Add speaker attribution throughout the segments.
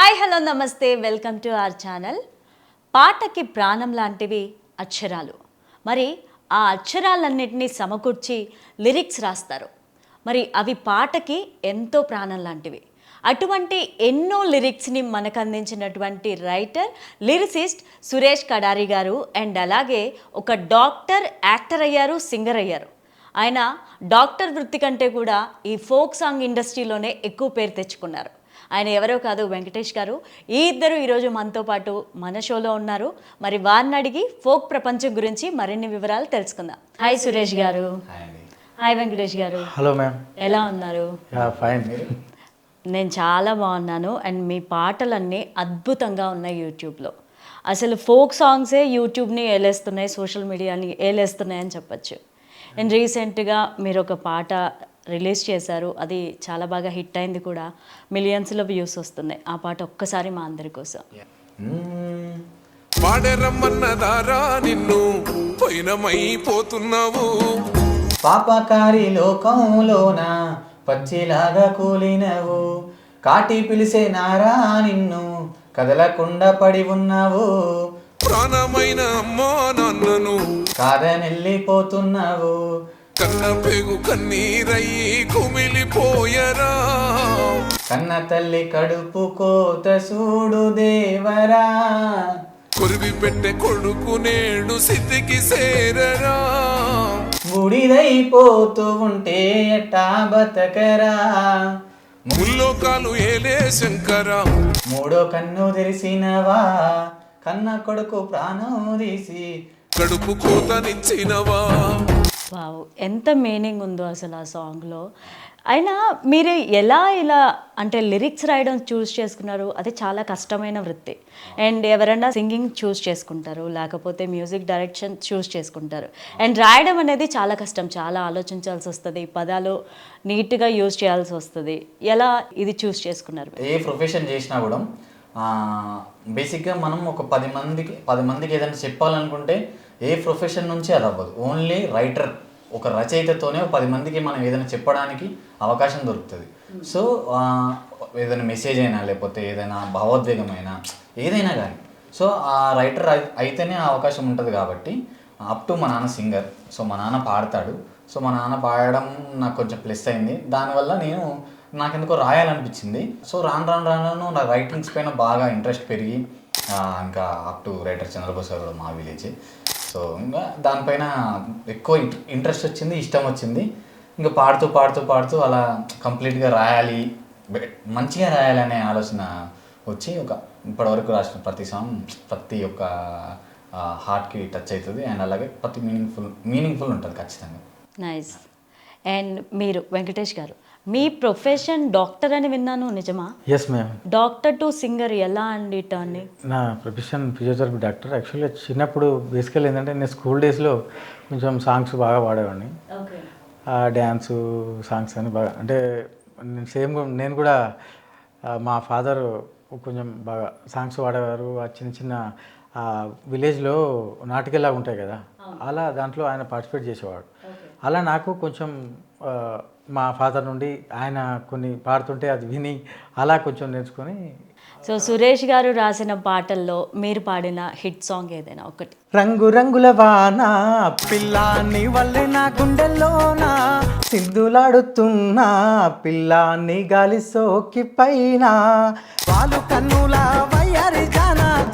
Speaker 1: Hi hello నమస్తే. Welcome to our channel. పాటకి ప్రాణం లాంటివి అక్షరాలు. మరి ఆ అక్షరాలన్నింటినీ సమకూర్చి లిరిక్స్ రాస్తారు. మరి అవి పాటకి ఎంతో ప్రాణం లాంటివి. అటువంటి ఎన్నో లిరిక్స్ని మనకు అందించినటువంటి రైటర్ లిరిసిస్ట్ సురేష్ కడారి గారు అండ్ అలాగే ఒక డాక్టర్ యాక్టర్ అయ్యారు సింగర్ అయ్యారు. ఆయన డాక్టర్ వృత్తి కంటే కూడా ఈ ఫోక్ సాంగ్ ఇండస్ట్రీలోనే ఎక్కువ పేరు తెచ్చుకున్నారు. ఆయన ఎవరో కాదు వెంకటేష్ గారు. ఈ ఇద్దరు ఈరోజు మనతో పాటు మన షోలో ఉన్నారు. మరి వారిని అడిగి ఫోక్ ప్రపంచం గురించి మరిన్ని వివరాలు తెలుసుకుందాం. హాయ్ సురేష్ గారు.
Speaker 2: Hi
Speaker 1: Venkatesh garu.
Speaker 3: Hello ma'am.
Speaker 1: ఎలా ఉన్నారు?
Speaker 3: ఫైన్.
Speaker 1: నేను చాలా బాగున్నాను. అండ్ మీ పాటలన్నీ అద్భుతంగా ఉన్నాయి యూట్యూబ్లో. అసలు ఫోక్ సాంగ్సే యూట్యూబ్ని ఏలేస్తున్నాయి సోషల్ మీడియాని ఏలేస్తున్నాయి అని చెప్పచ్చు. అండ్ రీసెంట్గా మీరు ఒక పాట రిలీజ్ చేశారు. అది చాలా బాగా హిట్ అయింది కూడా. మిలియన్స్లో వ్యూస్ వస్తున్నాయి. ఆ పాట ఒక్కసారి మా అందరి కోసం.
Speaker 4: పాడరమ్మన్నదారా నిన్ను. పోయినమైపోతున్నావు.
Speaker 3: పాపకారి లోకంలోన? పచ్చిలాగా కూలినవు. కాటి పిలిసే నారా నిన్ను. కదలకుండా పడి ఉన్నావు.
Speaker 4: ప్రాణమైన అమ్మా నాన్నను.
Speaker 3: కాదనెళ్ళిపోతున్నావు
Speaker 4: కన్న పెగు కన్నీరయ్యి కుమిలిపోయరా.
Speaker 3: కన్న తల్లి కడుపు కోత సూడు దేవరా.
Speaker 4: కొరివి పెట్టే కొడుకు నేడు స్థితికి చేరరా.
Speaker 3: బుడిదైపోతూ ఉంటే ఎట్టా బతకరా.
Speaker 4: ముల్లోకాలు ఏలే శంకరా.
Speaker 3: మూడో కన్ను తెరిసినవా. కన్న కొడుకు ప్రాణం తీసి
Speaker 4: కడుపు కోతనిచ్చినవా
Speaker 1: వావ్ ఎంత మీనింగ్ ఉందో అసలు ఆ సాంగ్లో. అయినా మీరు ఎలా ఇలా అంటే లిరిక్స్ రాయడం చూస్ చేసుకున్నారు? అది చాలా కష్టమైన వృత్తి. అండ్ ఎవరైనా సింగింగ్ చూస్ చేసుకుంటారు లేకపోతే మ్యూజిక్ డైరెక్షన్ చూస్ చేసుకుంటారు. అండ్ రాయడం అనేది చాలా కష్టం చాలా ఆలోచించాల్సి వస్తుంది పదాలు నీట్గా యూజ్ చేయాల్సి వస్తుంది. ఎలా ఇది చూస్ చేసుకున్నారు
Speaker 3: ఏ ప్రొఫెషన్ చేసినా కూడా బేసిక్గా మనం ఒక పది మందికి పది మందికి ఏదైనా చెప్పాలనుకుంటే ఏ ప్రొఫెషన్ నుంచి అది అవ్వదు. ఓన్లీ రైటర్ ఒక రచయితతోనే పది మందికి మనం ఏదైనా చెప్పడానికి అవకాశం దొరుకుతుంది. సో ఆ, ఏదైనా మెసేజ్ అయినా లేకపోతే ఏదైనా భావోద్వేగమైనా ఏదైనా కానీ సో ఆ రైటర్ అయి- అయితేనే ఆ అవకాశం ఉంటుంది కాబట్టి అప్ టు మా నాన్న సింగర్ సో మా నాన్న పాడతాడు. సో మా నాన్న పాడడం నాకు కొంచెం ప్లస్ అయింది. దానివల్ల నేను నాకెందుకో రాయాలనిపించింది. సో రాను రాను రాను నా రైటింగ్స్ పైన బాగా ఇంట్రెస్ట్ పెరిగి ఇంకా అప్ టు రైటర్ చంద్రబోస్ గారు మా విలేజ్ సో ఇంకా దానిపైన ఎక్కువ ఇంట్రెస్ట్ వచ్చింది ఇష్టం వచ్చింది. ఇంకా పాడుతూ పాడుతూ పాడుతూ అలా కంప్లీట్గా రాయాలి మంచిగా రాయాలి అనే ఆలోచన వచ్చి ఒక ఇప్పటివరకు రాసిన ప్రతి సాంగ్ ప్రతి ఒక్క హార్ట్కి టచ్ అవుతుంది. అండ్ అలాగే ప్రతి మీనింగ్ఫుల్ మీనింగ్ఫుల్ ఉంటుంది ఖచ్చితంగా.
Speaker 1: నైస్. అండ్ మీరు వెంకటేష్ గారు మీ ప్రొఫెషన్ డాక్టర్ అని విన్నాను నిజమా?
Speaker 5: Yes ma'am
Speaker 1: doctor to singer ఎలా అండి టర్న్
Speaker 5: నా ప్రొఫెషన్ ఫిజియోథెరపీ డాక్టర్. యాక్చువల్గా చిన్నప్పుడు బేసికల్ ఏంటంటే నేను స్కూల్ డేస్లో కొంచెం సాంగ్స్ బాగా పాడేవాడిని. డ్యాన్సు సాంగ్స్ అని బాగా అంటే నేను సేమ్ నేను కూడా మా ఫాదర్ కొంచెం బాగా సాంగ్స్ పాడేవారు. ఆ చిన్న చిన్న ఆ విలేజ్లో నాటికల్లా ఉంటాయి కదా. అలా దాంట్లో ఆయన పార్టిసిపేట్ చేసేవాడు. అలా నాకు కొంచెం మా ఫాదర్ నుండి ఆయన కొన్ని పాడుతుంటే అది విని అలా కొంచెం నేర్చుకొని
Speaker 1: సో సురేష్ గారు రాసిన పాటల్లో మీరు పాడిన హిట్ సాంగ్ ఏదైనా ఒకటి.
Speaker 5: రంగు రంగుల వాన పిల్లాన్ని వల్లే నా గుండెల్లోన? సింధులాడుతున్నా పిల్లాన్ని గాలి సోకి పైన వాలు కన్నుల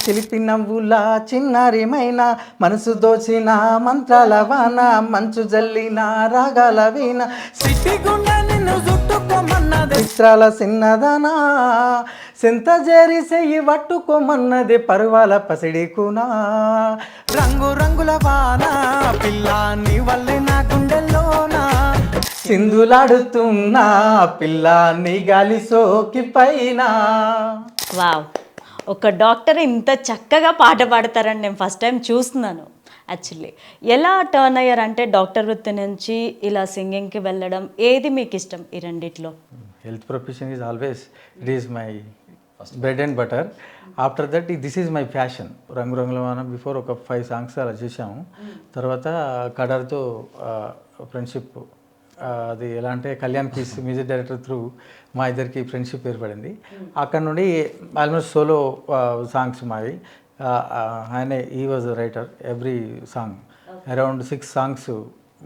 Speaker 5: చిలిపి నవ్వుల చిన్నారిమైన మనసు దోచిన మంత్రాల వాన మంచు జల్లిన రాగాల వీణ. సిట్టి గుండె నిన్ను చుట్టుకోమన్నది. చిత్రాల చిన్నదనా సెంత చేరి సెయ్యి పట్టుకోమన్నది పరువాల పసిడి కూనా. రంగు రంగుల వాన పిల్లాన్ని వల్లే నా గుండెల్లోనా. సింధులాడుతున్నా పిల్లాన్ని గాలి సోకి పైన.
Speaker 1: వావ్. ఒక డాక్టర్ ఇంత చక్కగా పాట పాడతారని నేను ఫస్ట్ టైం చూస్తున్నాను యాక్చువల్లీ. ఎలా టర్న్ అయ్యారంటే డాక్టర్ వృత్తి నుంచి ఇలా సింగింగ్కి వెళ్ళడం ఏది మీకు ఇష్టం ఈ రెండిట్లో?
Speaker 5: Health profession is always it is my bread and butter. After that this is my passion రంగు రంగుల వాన బిఫోర్ ఒక ఫైవ్ సాంగ్స్ అలా చేసాము తర్వాత కడర్తో ఫ్రెండ్షిప్ అది ఎలా అంటే Kalyan keys music director through మా ఇద్దరికి ఫ్రెండ్షిప్ ఏర్పడింది. అక్కడ నుండి ఆల్మోస్ట్ సోలో సాంగ్స్ మావి. ఆయనే ఈ was writer every song around six songs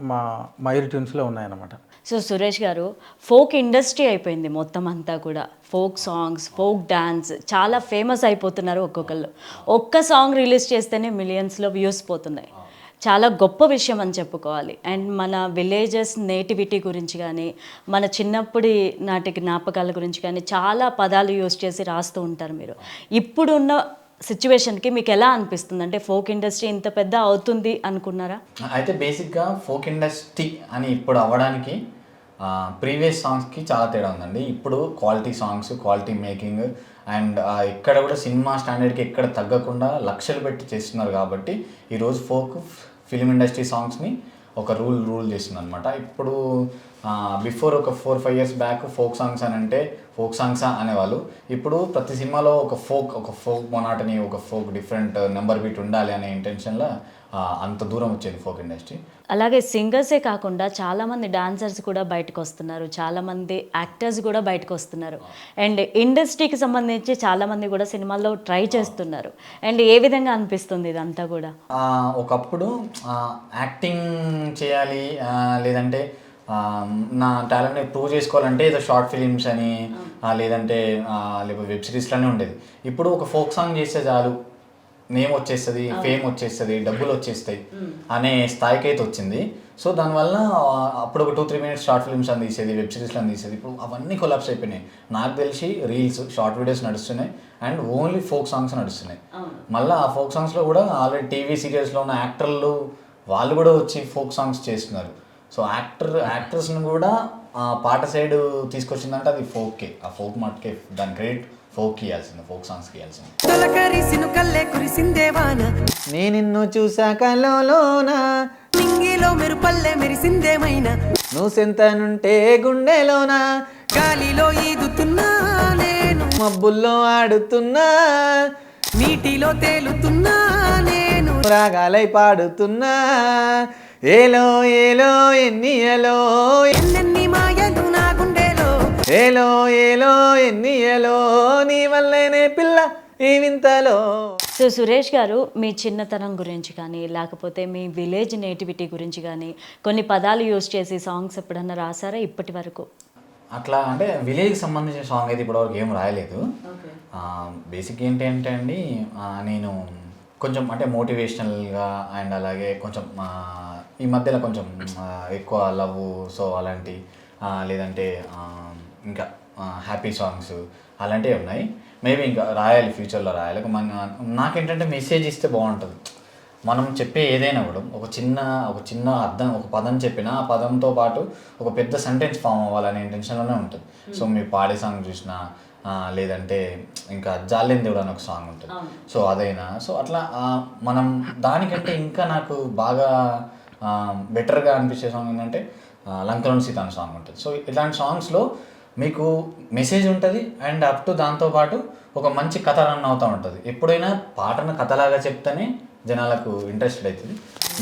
Speaker 5: మా మైర్ ట్యూన్స్లో ఉన్నాయన్నమాట.
Speaker 1: సో సురేష్ గారు ఫోక్ ఇండస్ట్రీ అయిపోయింది మొత్తం అంతా కూడా. ఫోక్ సాంగ్స్ ఫోక్ డ్యాన్స్ చాలా ఫేమస్ అయిపోతున్నారు ఒక్కొక్కళ్ళు. ఒక్క సాంగ్ రిలీజ్ చేస్తేనే మిలియన్స్లో వ్యూస్ పోతున్నాయి. చాలా గొప్ప విషయం అని చెప్పుకోవాలి. అండ్ మన విలేజెస్ నేటివిటీ గురించి కానీ మన చిన్నప్పటి నాటి జ్ఞాపకాల గురించి కానీ చాలా పదాలు యూజ్ చేసి రాస్తూ ఉంటారు మీరు. ఇప్పుడున్న సిచ్యువేషన్కి మీకు ఎలా అనిపిస్తుంది? అంటే ఫోక్ ఇండస్ట్రీ ఇంత పెద్ద అవుతుంది అనుకున్నారా?
Speaker 3: అయితే బేసిక్గా ఫోక్ ఇండస్ట్రీ అని ఇప్పుడు అవ్వడానికి ప్రీవియస్ సాంగ్స్కి చాలా తేడా ఉందండి. ఇప్పుడు quality songs quality making and ఎక్కడ కూడా సినిమా స్టాండర్డ్కి ఎక్కడ తగ్గకుండా లక్షలు పెట్టి చేస్తున్నారు కాబట్టి ఈరోజు ఫోక్ ఫిలిం ఇండస్ట్రీ సాంగ్స్ని ఒక రూల్ రూల్ చేస్తుంది అనమాట ఇప్పుడు బిఫోర్ ఒక four five years back folk songs అని అంటే ఫోక్ సాంగ్స్ అనేవాళ్ళు. ఇప్పుడు ప్రతి సినిమాలో ఒక ఫోక్ ఒక ఫోక్ మొనాటని ఒక ఫోక్ డిఫరెంట్ నెంబర్ బీట్ ఉండాలి అనే ఇంటెన్షన్లో అంత దూరం వచ్చేది ఫోక్ ఇండస్ట్రీ.
Speaker 1: అలాగే సింగర్సే కాకుండా చాలామంది డాన్సర్స్ కూడా బయటకు వస్తున్నారు. చాలామంది యాక్టర్స్ కూడా బయటకు వస్తున్నారు. అండ్ ఇండస్ట్రీకి సంబంధించి చాలామంది కూడా సినిమాల్లో ట్రై చేస్తున్నారు. అండ్ ఏ విధంగా అనిపిస్తుంది ఇదంతా కూడా?
Speaker 3: ఒకప్పుడు యాక్టింగ్ చేయాలి లేదంటే నా టాలెంట్ని ప్రూవ్ చేసుకోవాలంటే ఏదో షార్ట్ ఫిలిమ్స్ అని లేదంటే లేకపోతే వెబ్ సిరీస్లోనే ఉండేది. ఇప్పుడు ఒక ఫోక్ సాంగ్ చేస్తే చాలు. నేమ్ వచ్చేస్తుంది ఫేమ్ వచ్చేస్తుంది డబ్బులు వచ్చేస్తాయి అనే స్థాయికి అయితే వచ్చింది సో దానివల్ల అప్పుడు ఒక two three minutes short films అని తీసేది వెబ్ సిరీస్లో అని తీసేది. ఇప్పుడు అవన్నీ కొలాప్స్ అయిపోయినాయి. నాకు తెలిసి రీల్స్ షార్ట్ వీడియోస్ నడుస్తున్నాయి అండ్ ఓన్లీ ఫోక్ సాంగ్స్ నడుస్తున్నాయి. మళ్ళీ ఆ ఫోక్ సాంగ్స్లో కూడా ఆల్రెడీ టీవీ సీరియల్స్లో ఉన్న యాక్టర్లు వాళ్ళు కూడా వచ్చి ఫోక్ సాంగ్స్ చేస్తున్నారు. సో యాక్టర్ యాక్టర్స్ని కూడా ఆ పాట సైడ్ తీసుకొచ్చిందంటే అది ఫోక్కే ఆ ఫోక్ మట్కే దాని క్రెడిట్ ఫోక్ ఇవ్వాల్సింది ఫోక్ సాంగ్స్కి ఇవ్వాల్సింది
Speaker 2: తొలకరిసిను కల్లే కురిసిందేవాన
Speaker 5: నే నిన్ను చూసాక లోన
Speaker 2: నింగిలో మెరుపల్లె మెరిసిందేమైనా
Speaker 5: నువ్వు సెంతనుంటే గుండెలోన?
Speaker 2: గాలిలో ఈదుతున్నా నేను.
Speaker 5: మబ్బుల్లో ఆడుతున్నా.
Speaker 2: నీటిలో తేలుతున్నా నేను.
Speaker 5: రాగాలై పాడుతున్నా. ఏలో ఏలో ఎన్నియలో
Speaker 2: ఎన్నెన్ని నా
Speaker 5: ఏలో ఏలో ఎన్నియలో నీ వల్లేనే పిల్ల ఈ వింతలో.
Speaker 1: సో సురేష్ గారు మీ చిన్నతనం గురించి కానీ లేకపోతే మీ విలేజ్ నేటివిటీ గురించి కానీ కొన్ని పదాలు యూస్ చేసి సాంగ్స్ ఎప్పుడన్నా రాసారా ఇప్పటి వరకు?
Speaker 3: అట్లా అంటే విలేజ్కి సంబంధించిన సాంగ్ అయితే ఇప్పటివరకు ఏం రాయలేదు. బేసిక్ ఏంటి అంటే అండి నేను కొంచెం అంటే మోటివేషనల్గా అండ్ అలాగే కొంచెం ఈ మధ్యలో కొంచెం ఎక్కువ లవ్ సో అలాంటి ఆ, లేదంటే ఆ, ఇంకా హ్యాపీ సాంగ్స్ అలాంటివి ఉన్నాయి. మేబీ ఇంకా రాయాలి ఫ్యూచర్లో రాయాలి. మన నాకేంటంటే మెసేజ్ ఇస్తే బాగుంటుంది. మనం చెప్పే ఏదైనా కూడా ఒక చిన్న ఒక చిన్న అర్థం ఒక పదం చెప్పినా ఆ పదంతో పాటు ఒక పెద్ద సెంటెన్స్ ఫామ్ అవ్వాలనే ఇంటెన్షన్లోనే ఉంటుంది. సో మీరు పాడే సాంగ్ చూసినా లేదంటే ఇంకా జాలేని దేవుడు అని ఒక సాంగ్ ఉంటుంది. సో అదైనా. సో అట్లా మనం దానికంటే ఇంకా నాకు బాగా బెటర్గా అనిపించే సాంగ్ ఏంటంటే లంకలోని సీత అనే సాంగ్ ఉంటుంది. సో ఇలాంటి సాంగ్స్లో మీకు మెసేజ్ ఉంటుంది అండ్ అప్ టు దాంతోపాటు ఒక మంచి కథ రన్ అవుతూ ఉంటుంది. ఎప్పుడైనా పాటను కథలాగా చెప్తేనే జనాలకు ఇంట్రెస్టెడ్ అవుతుంది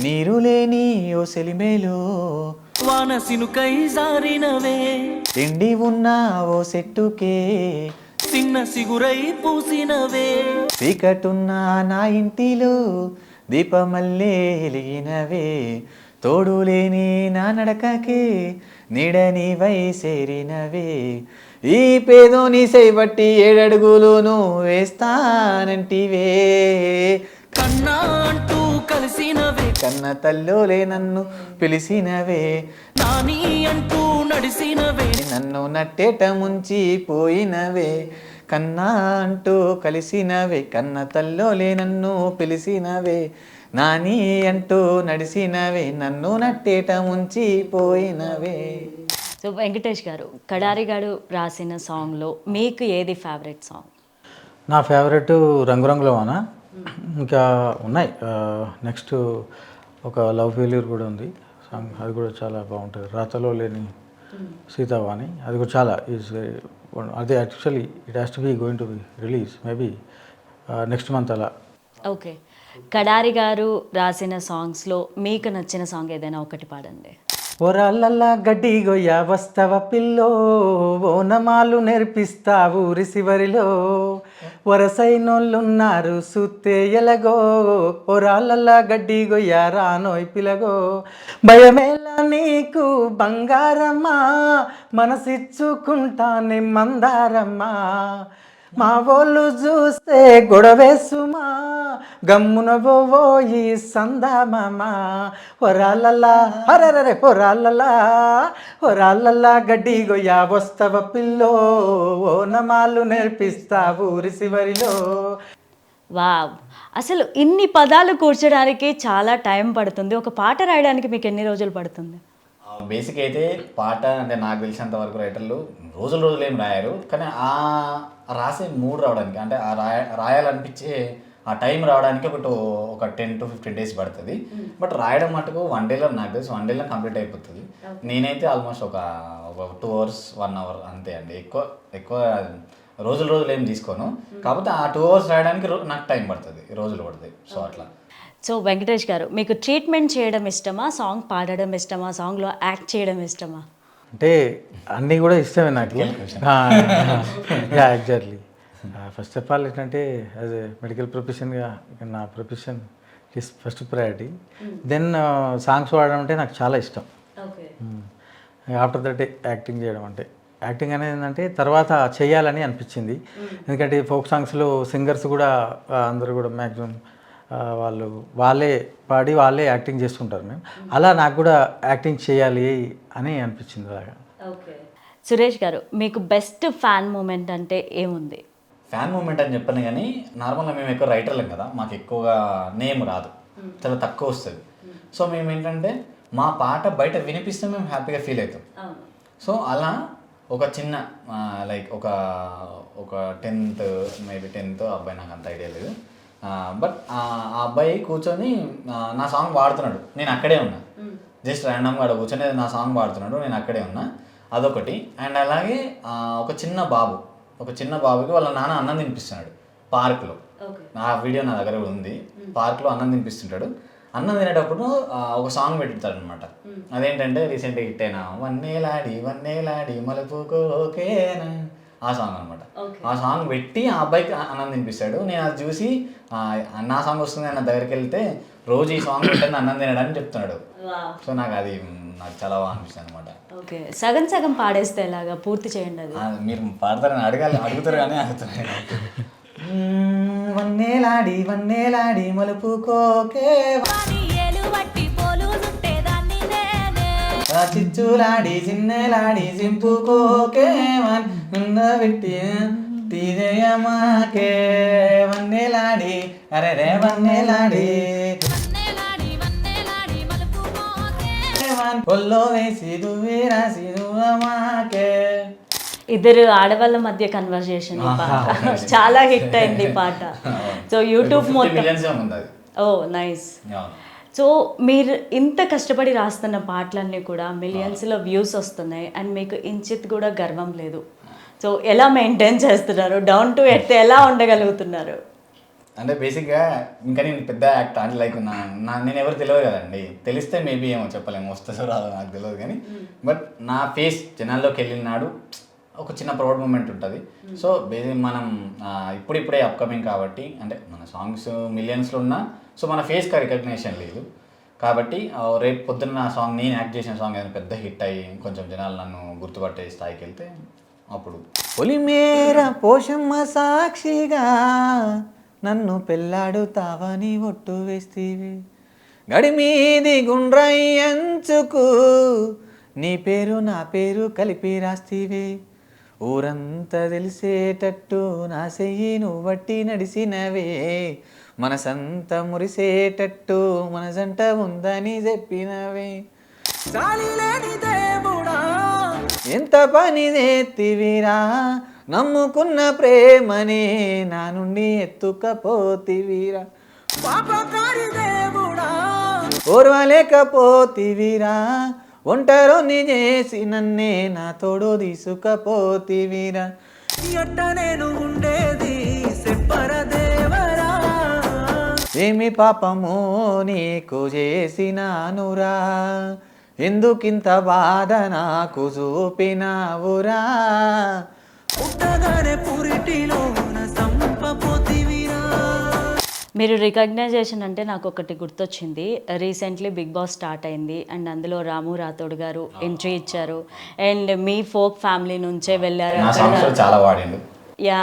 Speaker 5: నీరు లేని ఓ సెలిమేలు
Speaker 2: వాన సినుకై జారినవే.
Speaker 5: ఎండి ఉన్న ఓ చెట్టుకే
Speaker 2: చిన్న సిగురై పూసినవే.
Speaker 5: చీకటున్న నా ఇంటిలో దీపమల్లే వెలిగినవే. తోడు లేని నా నడకకే నీడని సేరినవే ఈ పేదోని సైబట్టి ఏడడుగులు వేస్తానంటివే
Speaker 2: కన్నా అంటూ కలిసినవే.
Speaker 5: కన్న తల్లోలే నన్ను పిలిచినవే
Speaker 2: నాని అంటూ నడిసినవే.
Speaker 5: నన్ను నట్టేట ముంచి పోయినవే. కన్నా అంటూ కలిసినవే. కన్న తల్లోలే నన్ను పిలిచినవే నాని అంటూ నడిసినవే నన్ను నట్టేట ముంచి పోయినవే.
Speaker 1: సో వెంకటేష్ గారు కడారి గారు రాసిన సాంగ్లో మీకు ఏది ఫేవరెట్ సాంగ్
Speaker 5: నా ఫేవరెట్ రంగురంగుల వాన. ఇంకా ఉన్నాయి. నెక్స్ట్ ఒక లవ్ ఫెయిల్యూర్ కూడా ఉంది. సాంగ్ అది కూడా చాలా బాగుంటుంది. రాతలో లేని సీతావాణి. అది కూడా చాలా ఈజ్ అదే actually it has to be going to be release maybe next month అలా.
Speaker 1: ఓకే కడారి గారు రాసిన సాంగ్స్లో మీకు నచ్చిన సాంగ్ ఏదైనా ఒకటి పాడండి.
Speaker 5: ఒరాళ్ళల్లా గడ్డి గొయ్య వస్తవ పిల్లో ఓనమాలు నేర్పిస్తా ఊరి శివరిలో వరసైనోళ్ళున్నారు సుత్తే ఎలగో ఒరాళ్ళల్లా గడ్డి గొయ్య రానోయ్ పిలగో. భయమేలా నీకు బంగారమ్మా మనసిచ్చుకుంటానే మందారమ్మా. మా వాళ్ళు చూస్తే గొడవేసుమా గమ్మున పోయి సందామా పొరాలల్లా అరరరే పొరాలల్లా పొరాలల్లా గడ్డి గొయ్య వస్తవ పిల్లో ఓనమాలు నేర్పిస్తా ఊరి శివరిలో
Speaker 1: వావ్. అసలు ఇన్ని పదాలు కూర్చడానికి చాలా టైం పడుతుంది. ఒక పాట రాయడానికి మీకు ఎన్ని రోజులు పడుతుంది?
Speaker 3: బేసిక్ అయితే పాట అంటే నాకు తెలిసినంత వరకు రైటర్లు రోజులు రోజులు ఏం రాయరు. కానీ ఆ రాసే మూడ్ రావడానికి అంటే ఆ రాయ రాయాలనిపించే ఆ టైం రావడానికి ఒక టూ ఒక టెన్ టు ఫిఫ్టీన్ డేస్ పడుతుంది. బట్ రాయడం మటుకు వన్ డేలో నాకు తెలిసి వన్ డేలో కంప్లీట్ అయిపోతుంది. నేనైతే ఆల్మోస్ట్ ఒక ఒక టూ అవర్స్ వన్ అవర్ అంతే అండి. ఎక్కువ ఎక్కువ రోజులు రోజులు ఏం తీసుకోను. కాకపోతే ఆ టూ అవర్స్ రాయడానికి నాకు టైం పడుతుంది రోజులు పడుతుంది. సో అట్లా.
Speaker 1: సో వెంకటేష్ గారు మీకు ట్రీట్మెంట్ చేయడం ఇష్టమా? సాంగ్ పాడడం ఇష్టమా? సాంగ్లో యాక్ట్ చేయడం ఇష్టమా?
Speaker 5: అంటే అన్నీ కూడా ఇష్టమే నాకు. Yeah exactly first of all ఏంటంటే యాజ్ ఏ మెడికల్ ప్రొఫెషన్గా నా profession is first priority then songs పాడడం అంటే నాకు చాలా ఇష్టం.
Speaker 1: ఓకే
Speaker 5: ఆఫ్టర్ దట్ యాక్టింగ్ చేయడం అంటే. యాక్టింగ్ అనేది ఏంటంటే తర్వాత చేయాలని అనిపించింది. ఎందుకంటే ఫోక్ సాంగ్స్లో సింగర్స్ కూడా అందరూ కూడా మ్యాక్సిమం వాళ్ళు వాళ్ళే పాడి వాళ్ళే యాక్టింగ్ చేసుకుంటారు మేము అలా నాకు కూడా యాక్టింగ్ చేయాలి అని అనిపించింది అలాగా
Speaker 1: ఓకే. సురేష్ గారు మీకు బెస్ట్ ఫ్యాన్ మూమెంట్ అంటే ఏముంది?
Speaker 3: ఫ్యాన్ మూమెంట్ అని చెప్పాను కానీ నార్మల్గా మేము ఎక్కువ రైటర్లం కదా మాకు ఎక్కువగా నేమ్ రాదు. చాలా తక్కువ వస్తుంది. సో మేము ఏంటంటే మా పాట బయట వినిపిస్తే మేము హ్యాపీగా ఫీల్ అవుతాం. సో అలా ఒక చిన్న లైక్ ఒక ఒక టెన్త్ మేబీ టెన్త్ అబ్బాయి నాకు అంత ఐడియా లేదు. బట్ ఆ అబ్బాయి కూర్చొని నా సాంగ్ పాడుతున్నాడు. నేను అక్కడే ఉన్నా. జస్ట్ ర్యాండమ్గా కూర్చొని నా సాంగ్ పాడుతున్నాడు. నేను అక్కడే ఉన్నా. అదొకటి. అండ్ అలాగే ఒక చిన్న బాబు. ఒక చిన్న బాబుకి వాళ్ళ నాన్న అన్నం తినిపిస్తున్నాడు పార్క్లో. ఆ వీడియో నా దగ్గర కూడా ఉంది. పార్క్లో అన్నం తినిపిస్తుంటాడు. అన్నం తినేటప్పుడు ఒక సాంగ్ పెట్టుతాడు అనమాట అదేంటంటే రీసెంట్గా హిట్ అయిన వన్నేలాడి వన్నేలాడి మలుపుకోకేనా ఆ సాంగ్ అనమాట ఆ సాంగ్ పెట్టి ఆ అబ్బాయికి అన్నం తినిపిస్తాడు. నేను అది చూసి నా సాంగ్ వస్తుంది అన్న దగ్గరికి వెళ్తే రోజు ఈ సాంగ్ పెట్టండి అన్నం తినడానికి చెప్తున్నాడు. సో నాకు అది నాకు చాలా బాగా అనిపిస్తుంది అనమాట
Speaker 1: ఓకే. సగం సగం పాడేస్తే ఎలాగా? పూర్తి చేయండి అది.
Speaker 3: మీరు పాడతారని అడగాలి అడుగుతారు కానీ అడుగుతారు. వన్నేలాడి వన్నేలాడి మలుపుకోకే చిచ్చులాడి చిన్నలాడి సింపుకోకే వన్ పెట్టి తీజయమాకే వన్నేలాడి అరే రే వన్నేలాడి ఒల్లో వేసి దువ్వి రాసి దువ్వమాకే
Speaker 1: ఇద్దరు ఆడవాళ్ళ మధ్య పాట చాలా హిట్ అయింది పాట సో యూట్యూబ్ మొత్తం ఓ నైస్. సో మీరు ఇంత కష్టపడి రాస్తున్న పాటలన్నీ కూడా మిలియన్స్లో వ్యూస్ వస్తున్నాయి అండ్ మీకు ఇంచిత్ కూడా గర్వం లేదు. సో ఎలా మెయింటైన్ చేస్తున్నారు? డౌన్ టు ఎర్త్ ఎలా ఉండగలుగుతున్నారు?
Speaker 3: అంటే బేసిక్గా ఇంకా నేను పెద్ద యాక్ట్ అంటే లైక్ నా నా నేను ఎవరు తెలియదు కదండి. తెలిస్తే మేబీ ఏమో చెప్పలేము వస్తుందో రాదో నాకు తెలియదు కానీ. బట్ నా ఫేస్ జనాల్లోకి వెళ్ళినాడు ఒక చిన్న ప్రౌడ్ మూమెంట్ ఉంటుంది. సో బేసిక్ మనం ఇప్పుడిప్పుడే అప్కమింగ్ కాబట్టి అంటే మన సాంగ్స్ మిలియన్స్లో ఉన్నా సో మన ఫేస్కి రికగ్నేషన్ లేదు. కాబట్టి రేపు పొద్దున్న నా సాంగ్ నేను యాక్ట్ చేసిన సాంగ్ ఏదైనా పెద్ద హిట్ అయ్యి కొంచెం జనాలు నన్ను గుర్తుపట్టే స్థాయికి వెళ్తే అప్పుడు.
Speaker 5: పొలిమేర పోషమ్మ సాక్షిగా నన్ను పెళ్ళాడుతావని ఒట్టు వేస్తీవి. గడిమీది గుండ్రయ్యంచుకు నీ పేరు నా పేరు కలిపి రాస్తీవి. ఊరంతా తెలిసేటట్టు నా చెయ్యి నువ్వు వట్టి నడిసినవే. మనసంతా మురిసేటట్టు మన జంట ఉందని చెప్పినవే. ఎంత పని చేతివిరా? నమ్ముకున్న ప్రేమనే నా నుండి ఎత్తుకపోతివిరా. పాపకారి దేవుడా ఓర్వలేకపోతివిరా. ఒంటరిని చేసి నన్నే నా తోడు తీసుకపోతివిరా.
Speaker 2: ఎట్ట నేను ఉండేది చెప్పర దేవరా
Speaker 5: ఏమి పాపము నీకు చేసినానురా?
Speaker 3: ఎందుకింత బాధ నాకు చూపినావురా?
Speaker 2: పుట్టగానే సంపపోతివిరా
Speaker 1: మీరు రికగ్నైజేషన్ అంటే నాకు ఒకటి గుర్తొచ్చింది. రీసెంట్లీ బిగ్ బాస్ స్టార్ట్ అయింది. అండ్ అందులో రాము రాథోడ్ గారు ఎంట్రీ ఇచ్చారు. అండ్ మీ ఫోక్ ఫ్యామిలీ నుంచే వెళ్ళారు
Speaker 3: చాలా వాడిండు.
Speaker 1: యా.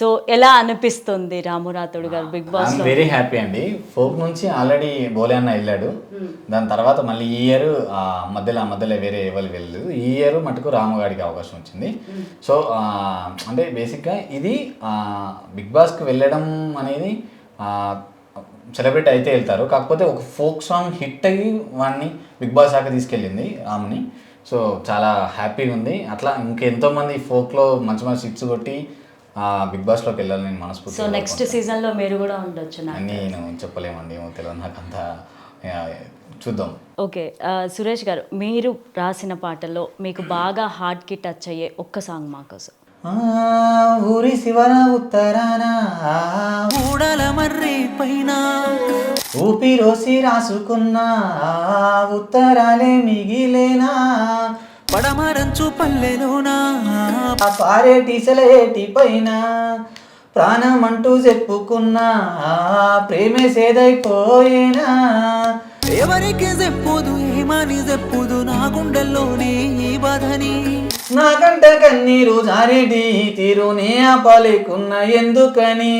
Speaker 1: సో ఎలా అనిపిస్తుంది Ramu Rathod garu Bigg Boss
Speaker 3: very happy అండి. ఫోక్ నుంచి ఆల్రెడీ బోలే అన్న వెళ్ళాడు. దాని తర్వాత మళ్ళీ ఈ ఇయర్ మధ్యలో మధ్యలో వేరే ఎవరు వెళ్ళలేదు. ఈ ఇయర్ మటుకు రాముగాడికి అవకాశం వచ్చింది. సో అంటే బేసిక్గా ఇది బిగ్ బాస్కి వెళ్ళడం అనేది సెలబ్రిటీ అయితే వెళ్తారు. కాకపోతే ఒక ఫోక్ సాంగ్ హిట్ అయ్యి వాడిని బిగ్ బాస్ దాకా తీసుకెళ్ళింది రామ్ని సో చాలా హ్యాపీగా ఉంది. అట్లా ఇంకెంతో మంది ఫోక్లో మంచి మంచి హిట్స్ కొట్టి బిగ్ బాస్లోకి వెళ్ళాలని నేను
Speaker 1: సో
Speaker 3: మనస్ఫూర్తిగా
Speaker 1: నెక్స్ట్ సీజన్లో మీరు కూడా ఉండొచ్చు
Speaker 3: నేను చెప్పలేమండి ఏమో తెలియదు నాకు అంత చూద్దాం.
Speaker 1: ఓకే సురేష్ గారు మీరు రాసిన పాటల్లో మీకు బాగా హార్ట్కి టచ్ అయ్యే ఒక్క సాంగ్ మా కోసం
Speaker 3: ఆ, ఊరి శివన ఉత్తరాన
Speaker 2: ఊడల మర్రి పైన.
Speaker 3: ఊపిరోసి రాసుకున్నా ఆ, ఉత్తరాలే మిగిలేనా.
Speaker 2: పడమరంచు పల్లెలోనా
Speaker 3: ఆ పారేటి సెలయేటి పైన. ప్రాణమంటూ చెప్పుకున్నా ప్రేమే సేదైపోయేనా.
Speaker 2: ఎవరికి చెప్పుదు ఏమని చెప్పుదు నా గుండెల్లోనే ఈ బాధని.
Speaker 3: నాకంట కన్నీరు జారేటి తీరునే ఆపలేకున్నా ఎందుకని?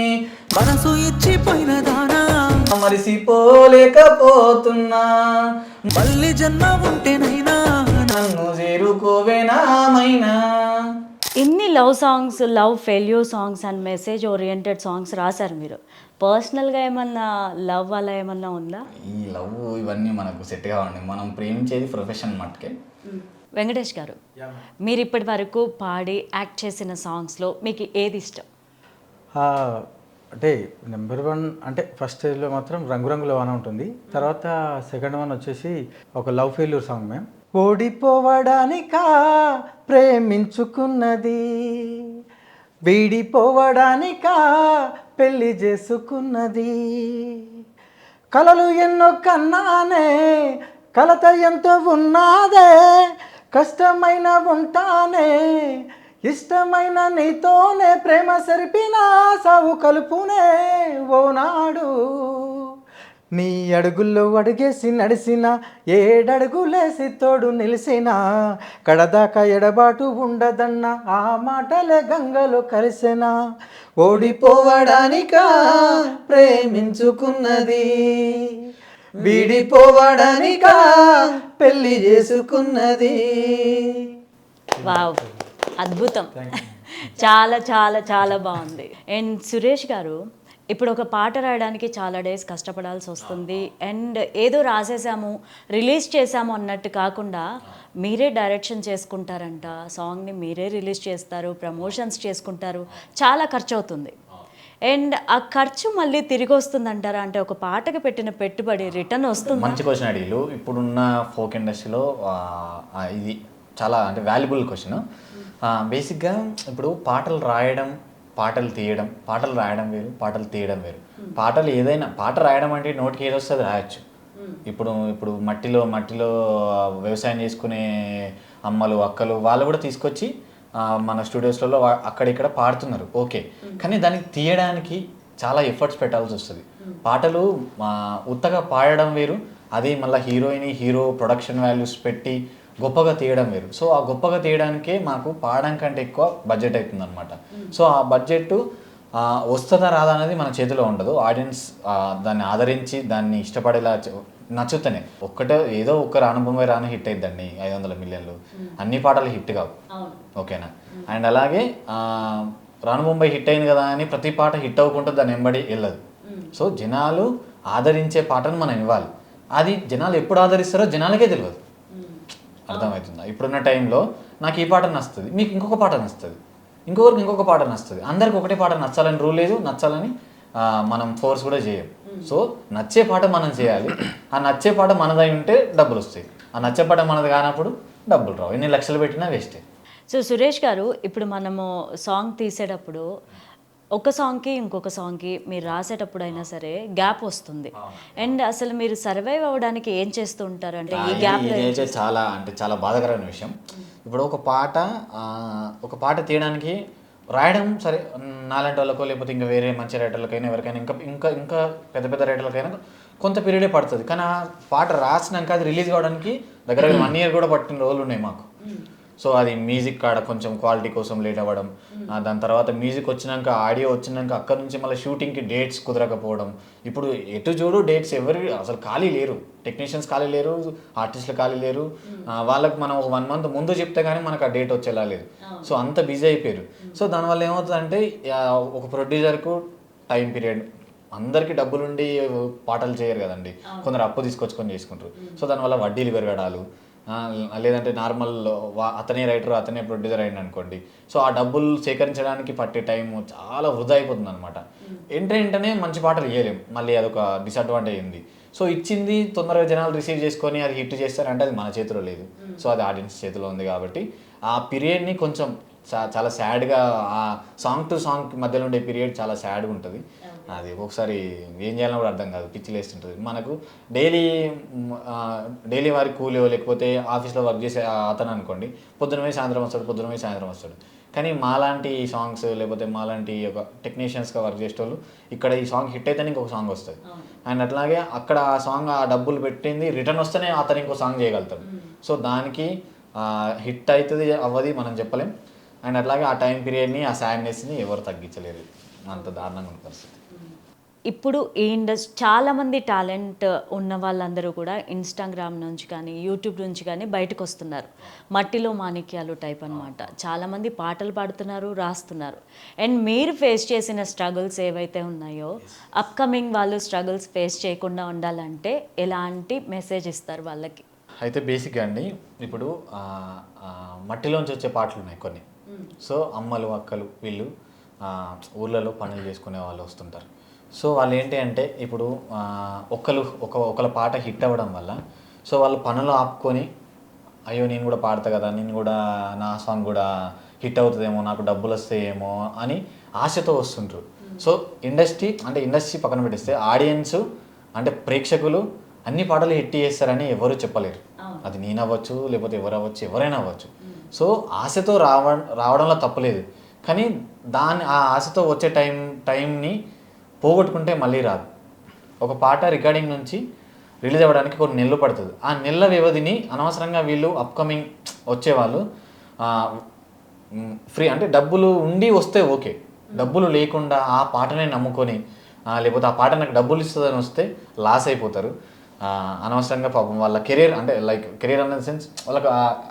Speaker 2: మనసు ఇచ్చిపోయిన దానా?
Speaker 3: మరిసిపోలేకపోతున్నా.
Speaker 2: మళ్ళీ జన్మ ఉంటేనైనా?
Speaker 3: నన్ను చేరుకోవేనామైనా
Speaker 1: ఇన్ని love songs love failure songs and message oriented songs రాశారు మీరు. పర్సనల్గా ఏమన్నా లవ్ అలా ఏమన్నా ఉందా?
Speaker 3: ఈ లవ్ ఇవన్నీ మనకు సెట్ కావండి. మనం ప్రేమించేది ప్రొఫెషన్ మట్టుకే.
Speaker 1: వెంకటేష్ గారు మీరు ఇప్పటి వరకు పాడి యాక్ట్ చేసిన సాంగ్స్లో మీకు ఏది ఇష్టం?
Speaker 5: ఆ, అంటే నెంబర్ వన్ అంటే ఫస్ట్ స్టేజ్లో మాత్రం రంగురంగుల వాన ఉంటుంది. తర్వాత సెకండ్ వన్ వచ్చేసి ఒక లవ్ ఫెయిల్యూర్ సాంగ్ మేము ఓడిపోవడానికా ప్రేమించుకున్నది? వీడిపోవడానికా పెళ్ళి చేసుకున్నది? కలలు ఎన్నో కన్నానే కలత ఎంతో ఉన్నాదే? కష్టమైన ఉంటానే ఇష్టమైన నీతోనే ప్రేమ సరిపిన సావు కలుపునే ఓనాడు నీ అడుగుల్లో అడుగేసి నడిసిన ఏడడుగులేసి తోడు నిలిసిన కడదాకా ఎడబాటు ఉండదన్న ఆ మాటలే గంగలో కలిసిన ఓడిపోవడానిక ప్రేమించుకున్నది. వీడిపోవడానికా పెళ్ళి చేసుకున్నది.
Speaker 1: వావ్. అద్భుతం. చాలా చాలా చాలా బాగుంది. అండ్ సురేష్ గారు ఇప్పుడు ఒక పాట రాయడానికి చాలా డేస్ కష్టపడాల్సి వస్తుంది. అండ్ ఏదో రాసేసాము రిలీజ్ చేసాము అన్నట్టు కాకుండా మీరే డైరెక్షన్ చేసుకుంటారంట. సాంగ్ని మీరే రిలీజ్ చేస్తారు ప్రమోషన్స్ చేసుకుంటారు. చాలా ఖర్చు అవుతుంది అండ్ ఆ ఖర్చు మళ్ళీ తిరిగి వస్తుందంటారా? అంటే ఒక పాటకి పెట్టిన పెట్టుబడి రిటర్న్ వస్తుంది?
Speaker 3: మంచి క్వశ్చన్ అడిగిలు ఇప్పుడున్న ఫోక్ ఇండస్ట్రీలో ఇది చాలా అంటే వాల్యుబుల్ క్వశ్చన్ బేసిక్గా ఇప్పుడు పాటలు రాయడం పాటలు తీయడం పాటలు రాయడం వేరు పాటలు తీయడం వేరు. పాటలు ఏదైనా పాట రాయడం అంటే నోటికి ఏది వస్తుంది రాయొచ్చు. ఇప్పుడు ఇప్పుడు మట్టిలో మట్టిలో వ్యవసాయం చేసుకునే అమ్మలు అక్కలు వాళ్ళు కూడా తీసుకొచ్చి మన స్టూడియోస్లలో అక్కడిక్కడ పాడుతున్నారు. ఓకే. కానీ దానికి తీయడానికి చాలా ఎఫర్ట్స్ పెట్టాల్సి వస్తుంది. పాటలు ఉత్తగా పాడడం వేరు అది మళ్ళీ హీరోయిన్ హీరో ప్రొడక్షన్ వాల్యూస్ పెట్టి గొప్పగా తీయడం వేరు. సో ఆ గొప్పగా తీయడానికే మాకు పాడడం కంటే ఎక్కువ బడ్జెట్ అవుతుంది అనమాట సో ఆ బడ్జెట్ వస్తుందా రాదా అనేది మన చేతిలో ఉండదు. ఆడియన్స్ దాన్ని ఆదరించి దాన్ని ఇష్టపడేలా నచ్చుతనే ఒక్కటే ఏదో ఒక్క రానుబొమ్మ రాను హిట్ అయిద్దండి ఐదు వందల మిలియన్లు. అన్ని పాటలు హిట్ కావు. ఓకేనా? అండ్ అలాగే ఆ, రాను బొంబాయి హిట్ అయింది కదా అని ప్రతి పాట హిట్ అవ్వకుండా దాని వెంబడి వెళ్ళదు. సో జనాలు ఆదరించే పాటను మనం ఇవ్వాలి. అది జనాలు ఎప్పుడు ఆదరిస్తారో జనాలకే తెలియదు అర్థమవుతుందా? ఇప్పుడున్న టైంలో నాకు ఈ పాట నచ్చుతుంది. మీకు ఇంకొక పాట నచ్చుతుంది. ఇంకొకరికి ఇంకొక పాట నచ్చుతుంది. అందరికి ఒకటే పాట నచ్చాలని రూల్ లేదు నచ్చాలని మనం ఫోర్స్ కూడా చేయం. సో నచ్చే పాట మనం చేయాలి. ఆ నచ్చే పాట మనదై ఉంటే డబ్బులు వస్తాయి. ఆ నచ్చే పాట మనది కానప్పుడు డబ్బులు రావు. ఎన్ని లక్షలు పెట్టినా వేస్టే.
Speaker 1: సో సురేష్ గారు ఇప్పుడు మనము సాంగ్ తీసేటప్పుడు ఒక సాంగ్కి ఇంకొక సాంగ్కి మీరు రాసేటప్పుడు అయినా సరే గ్యాప్ వస్తుంది. అండ్ అసలు మీరు సర్వైవ్ అవ్వడానికి ఏం చేస్తూ ఉంటారు? అంటే ఈ గ్యాప్
Speaker 3: ఇదైతే చాలా అంటే చాలా బాధాకరమైన విషయం. ఇప్పుడు ఒక పాట ఒక పాట తీయడానికి రాయడం సరే నాలాంటి వాళ్ళకో లేకపోతే ఇంకా వేరే మంచి రైటర్లకైనా ఎవరికైనా ఇంకా ఇంకా ఇంకా పెద్ద పెద్ద రైటర్లకైనా కొంత పీరియడే పడుతుంది. కానీ ఆ పాట రాసినాక అది రిలీజ్ కావడానికి దగ్గర వన్ ఇయర్ కూడా పట్టిన రోజులు ఉన్నాయి మాకు. సో అది మ్యూజిక్ కాడ కొంచెం క్వాలిటీ కోసం లేట్ అవ్వడం. దాని తర్వాత మ్యూజిక్ వచ్చినాక ఆడియో వచ్చినాక అక్కడ నుంచి మళ్ళీ షూటింగ్కి డేట్స్ కుదరకపోవడం. ఇప్పుడు ఎటు చూడు డేట్స్ ఎవరి అసలు ఖాళీ లేరు. టెక్నీషియన్స్ ఖాళీ లేరు ఆర్టిస్టులు ఖాళీ లేరు. వాళ్ళకి మనం ఒక వన్ మంత్ ముందు చెప్తే కానీ మనకు ఆ డేట్ వచ్చేలా లేదు. సో అంత బిజీ అయిపోయారు. సో దానివల్ల ఏమవుతుందంటే ఒక ప్రొడ్యూసర్కు టైం పీరియడ్ అందరికీ డబ్బులుండి పాటలు చేయరు కదండి. కొందరు అప్పు తీసుకొచ్చుకొని చేసుకుంటారు. సో దానివల్ల వడ్డీలు పెరగడాలు లేదంటే నార్మల్ అతనే రైటర్ అతనే ప్రొడ్యూసర్ అయింది అనుకోండి సో ఆ డబ్బులు సేకరించడానికి పట్టే టైం చాలా వృధా అయిపోతుంది అనమాట వెంటనే వెంటనే మంచి పాటలు ఇవ్వలేం మళ్ళీ అదొక డిసడ్వాంటేజ్ ఉంది సో ఇచ్చింది తొందరగా జనాలు రిసీవ్ చేసుకొని అది హిట్ చేస్తారంటే అది మన చేతిలో లేదు. సో అది ఆడియన్స్ చేతిలో ఉంది కాబట్టి ఆ పీరియడ్ని కొంచెం చాలా సాడ్గా ఆ సాంగ్ టు సాంగ్ మధ్యలో ఉండే పీరియడ్ చాలా సాడ్గా ఉంటుంది. అది ఒక్కొక్కసారి ఏం చేయాలో కూడా అర్థం కాదు. పిచ్చి లేస్తుంటుంది. మనకు డైలీ డైలీ వారి కూలియో లేకపోతే ఆఫీస్లో వర్క్ చేసే అతను అనుకోండి పొద్దున పోయి సాయంత్రం వస్తాడు పొద్దున పోయి సాయంత్రం వస్తాడు. కానీ మాలాంటి సాంగ్స్ లేకపోతే మాలాంటి ఒక టెక్నీషియన్స్గా వర్క్ చేసే వాళ్ళు ఇక్కడ ఈ సాంగ్ హిట్ అయితేనే ఇంకొక సాంగ్ వస్తుంది. అండ్ అట్లాగే అక్కడ ఆ సాంగ్ ఆ డబ్బులు పెట్టింది రిటర్న్ వస్తేనే అతను ఇంకో సాంగ్ చేయగలుగుతాడు. సో దానికి హిట్ అవుతుంది అవ్వది మనం చెప్పలేం. అండ్ అట్లాగే ఆ టైం పీరియడ్ని ఆ సాడ్నెస్ని ఎవరు తగ్గించలేరు. అంత దారుణంగా ఉన్న పరిస్థితి.
Speaker 1: ఇప్పుడు ఈ ఇండస్ చాలా మంది టాలెంట్ ఉన్న వాళ్ళందరూ కూడా ఇన్స్టాగ్రామ్ నుంచి కానీ యూట్యూబ్ నుంచి కానీ బయటకు వస్తున్నారు మట్టిలో మాణిక్యాలు టైప్ అనమాట చాలామంది పాటలు పాడుతున్నారు రాస్తున్నారు. అండ్ మీరు ఫేస్ చేసిన స్ట్రగుల్స్ ఏవైతే ఉన్నాయో అప్కమింగ్ వాళ్ళు స్ట్రగుల్స్ ఫేస్ చేయకుండా ఉండాలంటే ఎలాంటి మెసేజ్ ఇస్తారు వాళ్ళకి?
Speaker 3: అయితే బేసిక్గా అండి ఇప్పుడు మట్టిలోంచి వచ్చే పాటలు ఉన్నాయి కొన్ని. సో అమ్మలు అక్కలు వీళ్ళు ఊర్లలో పనులు చేసుకునే వాళ్ళు వస్తుంటారు. సో వాళ్ళు ఏంటి అంటే ఇప్పుడు ఒకళ్ళు ఒక ఒకళ్ళ పాట హిట్ అవ్వడం వల్ల సో వాళ్ళు పనులు ఆపుకొని అయ్యో నేను కూడా పాడతా కదా నేను కూడా నా సాంగ్ కూడా హిట్ అవుతుందేమో నాకు డబ్బులు వస్తాయేమో అని ఆశతో వస్తుంటారు సో ఇండస్ట్రీ అంటే ఇండస్ట్రీ పక్కన పెట్టేస్తే ఆడియన్స్ అంటే ప్రేక్షకులు అన్ని పాటలు హిట్ చేస్తారని ఎవరు చెప్పలేరు. అది నేను అవ్వచ్చు లేకపోతే ఎవరు అవ్వచ్చు ఎవరైనా అవ్వచ్చు. సో ఆశతో రావ రావడంలో తప్పలేదు కానీ దాని ఆ ఆశతో వచ్చే టైం టైంని పోగొట్టుకుంటే మళ్ళీ రాదు. ఒక పాట రికార్డింగ్ నుంచి రిలీజ్ అవ్వడానికి కొన్ని నెలలు పడుతుంది. ఆ నెలల వ్యవధిని అనవసరంగా వీళ్ళు అప్కమింగ్ వచ్చేవాళ్ళు ఫ్రీ అంటే డబ్బులు ఉండి వస్తే ఓకే. డబ్బులు లేకుండా ఆ పాటనే నమ్ముకొని లేకపోతే ఆ పాట నాకు డబ్బులు ఇస్తుందని వస్తే లాస్ అయిపోతారు. అనవసరంగా పాపం వాళ్ళ కెరీర్ అంటే లైక్ కెరీర్ అన్న సెన్స్ వాళ్ళకి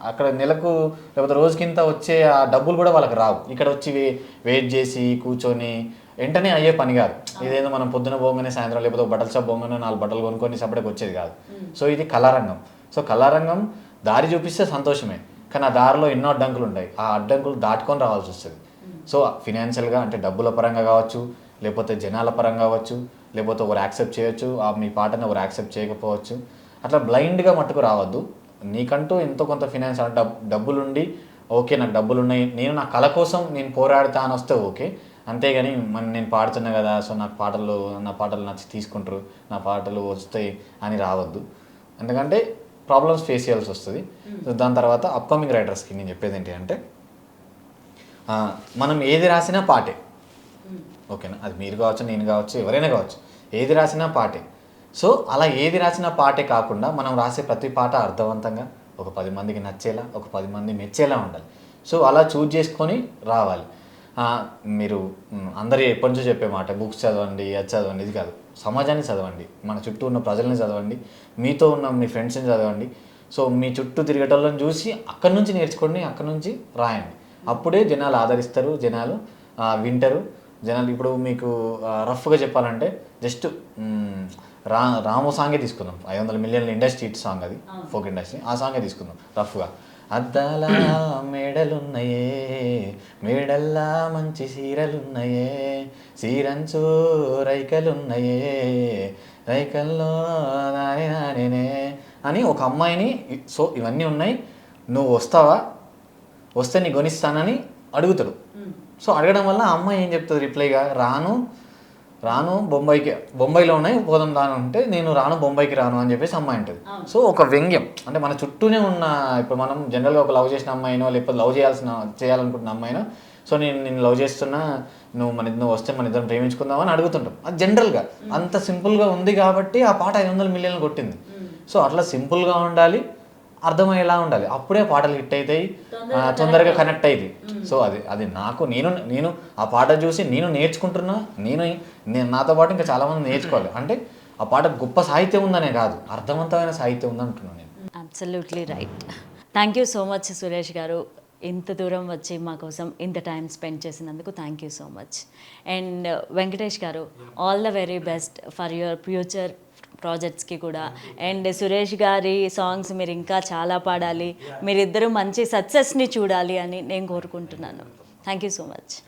Speaker 3: అక్కడ నెలకు లేకపోతే రోజుకింత వచ్చే ఆ డబ్బులు కూడా వాళ్ళకి రావు. ఇక్కడ వచ్చి వెయిట్ చేసి కూర్చొని వెంటనే అయ్యే పని కాదు. ఇదేదో మనం పొద్దున పోగానే సాయంత్రం లేకపోతే ఒక బట్టల షాప్ పోగానే నాలుగు బట్టలు కొనుక్కొని సపరేట్గా వచ్చేది కాదు. సో ఇది కళారంగం. సో కళారంగం దారి చూపిస్తే సంతోషమే. కానీ ఆ దారిలో ఎన్నో అడ్డంకులు ఉంటాయి. ఆ అడ్డంకులు దాటుకొని రావాల్సి వస్తుంది. సో ఫినాన్షియల్గా అంటే డబ్బుల పరంగా కావచ్చు లేకపోతే జనాల పరంగా కావచ్చు లేకపోతే ఒకరు యాక్సెప్ట్ చేయొచ్చు ఆ మీ పాటను ఒకరు యాక్సెప్ట్ చేయకపోవచ్చు. అట్లా బ్లైండ్గా మట్టుకు రావద్దు. నీకంటూ ఎంతో కొంత ఫినాన్స్ డబ్ డబ్బులుండి ఓకే నాకు డబ్బులు ఉన్నాయి నేను నా కళ కోసం నేను పోరాడతా అని వస్తే ఓకే. అంతేగాని మన నేను పాడుతున్నా కదా సో నాకు పాటలు నా పాటలు నచ్చి తీసుకుంటారు నా పాటలు వస్తాయి అని రావద్దు. ఎందుకంటే ప్రాబ్లమ్స్ ఫేస్ చేయాల్సి వస్తుంది. సో దాని తర్వాత అప్కమింగ్ రైటర్స్కి నేను చెప్పేది ఏంటి అంటే మనం ఏది రాసినా పాటే. ఓకేనా? అది మీరు కావచ్చు నేను కావచ్చు ఎవరైనా కావచ్చు. ఏది రాసినా పాటే. సో అలా ఏది రాసినా పాటే కాకుండా మనం రాసే ప్రతి పాట అర్థవంతంగా ఒక పది మందికి నచ్చేలా ఒక పది మంది మెచ్చేలా ఉండాలి. సో అలా చూజ్ చేసుకొని రావాలి. మీరు అందరూ ఎప్పటి నుంచో చెప్పే మాట బుక్స్ చదవండి అది చదవండి ఇది కాదు. సమాజాన్ని చదవండి మన చుట్టూ ఉన్న ప్రజల్ని చదవండి మీతో ఉన్న మీ ఫ్రెండ్స్ని చదవండి. సో మీ చుట్టూ తిరిగేటోళ్ళని చూసి అక్కడి నుంచి నేర్చుకోండి అక్కడి నుంచి రాయండి. అప్పుడే జనాలు ఆదరిస్తారు జనాలు వింటారు. జనాలు ఇప్పుడు మీకు రఫ్గా చెప్పాలంటే జస్ట్ రా రాము సాంగే తీసుకుందాం. ఐదు వందల మిలియన్ల ఇండస్ట్రీ హిట్ సాంగ్ అది ఫోక్ ఇండస్ట్రీ. ఆ సాంగే తీసుకుందాం రఫ్గా. అద్దాల మేడలున్నాయే మేడల్లా మంచి సీరలున్నాయే సీరంచు రైకలున్నాయే రైకల్లో నానే నానేనే అని ఒక అమ్మాయిని సో ఇవన్నీ ఉన్నాయి. నువ్వు వస్తావా? వస్తే నీ కొనిస్తానని అడుగుతాడు. సో అడగడం వల్ల ఆ అమ్మాయి ఏం చెప్తుంది రిప్లైగా? రాను రాను బొంబాయికి బొంబాయిలో ఉన్నాయి పోదాం రాను అంటే నేను రాను బొంబాయికి రాను అని చెప్పేసి అమ్మాయి ఉంటుంది సో ఒక వ్యంగ్యం. అంటే మన చుట్టూనే ఉన్న ఇప్పుడు మనం జనరల్గా ఒక లవ్ చేసిన అమ్మాయినో లేకపోతే లవ్ చేయాల్సిన చేయాలనుకుంటున్న అమ్మాయినో సో నేను నేను లవ్ చేస్తున్నా నువ్వు మన నువ్వు వస్తే మన ఇద్దరం ప్రేమించుకుందాం అని అడుగుతుంటాం. అది జనరల్గా అంత సింపుల్గా ఉంది కాబట్టి ఆ పాట ఐదు వందల మిలియన్లు కొట్టింది. సో అట్లా సింపుల్గా ఉండాలి. అర్థమయ్యేలా ఉండాలి. అప్పుడే పాటలు హిట్ అవుతాయి ఆ, తొందరగా కనెక్ట్ అయ్యింది సో అది అది నాకు నేను నేను ఆ పాట చూసి నేను నేర్చుకుంటున్నా నేను నేను నాతో పాటు ఇంకా చాలామంది నేర్చుకోవాలి. అంటే ఆ పాట గొప్ప సాహిత్యం ఉందనే కాదు అర్థవంతమైన సాహిత్యం ఉందంటున్నాను నేను.
Speaker 1: Absolutely right thank you so much Suresh garu. ఇంత దూరం వచ్చి మా కోసం ఇంత టైం స్పెండ్ చేసినందుకు thank you so much and Venkatesh garu all the very best for your future ప్రాజెక్ట్స్కి కూడా. అండ్ సురేష్ గారి సాంగ్స్ మీరు ఇంకా చాలా పాడాలి. మీరిద్దరూ మంచి సక్సెస్ని చూడాలి అని నేను కోరుకుంటున్నాను. Thank you so much.